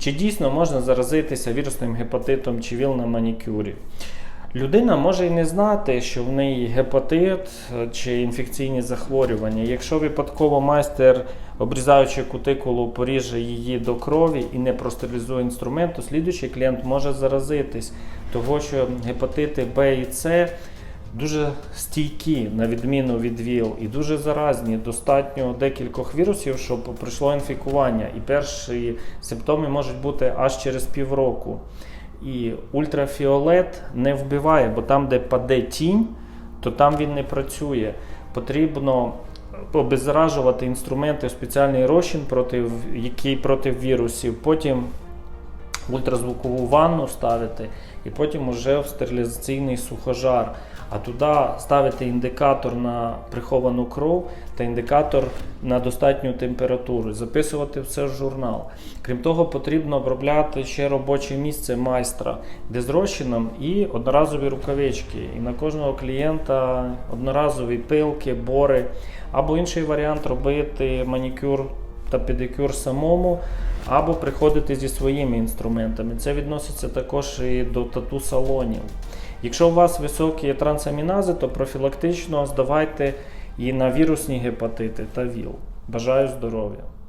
Чи дійсно можна заразитися вірусним гепатитом чи ВІЛ на манікюрі? Людина може і не знати, що в неї гепатит е, чи інфекційні захворювання. Якщо випадково майстер, обрізаючи кутикулу, поріже її до крові і не простерилізує інструмент, то слідуючий клієнт може заразитись, того що гепатити Б і С дуже стійкі, на відміну від ВІЛ, і дуже заразні. Достатньо декількох вірусів, щоб пройшло інфікування. І перші симптоми можуть бути аж через півроку. І ультрафіолет не вбиває, бо там, де паде тінь, то там він не працює. Потрібно обеззаражувати інструменти в спеціальний розчин, проти, який проти вірусів. Потім ультразвукову ванну ставити, і потім уже в стерилізаційний сухожар. А туди ставити індикатор на приховану кров та індикатор на достатню температуру, записувати все в журнал. Крім того, потрібно обробляти ще робоче місце майстра, де з розчином і одноразові рукавички. І на кожного клієнта одноразові пилки, бори, або інший варіант робити манікюр та педикюр самому, або приходити зі своїми інструментами. Це відноситься також і до тату-салонів. Якщо у вас високі трансамінази, то профілактично здавайте і на вірусні гепатити та ВІЛ. Бажаю здоров'я!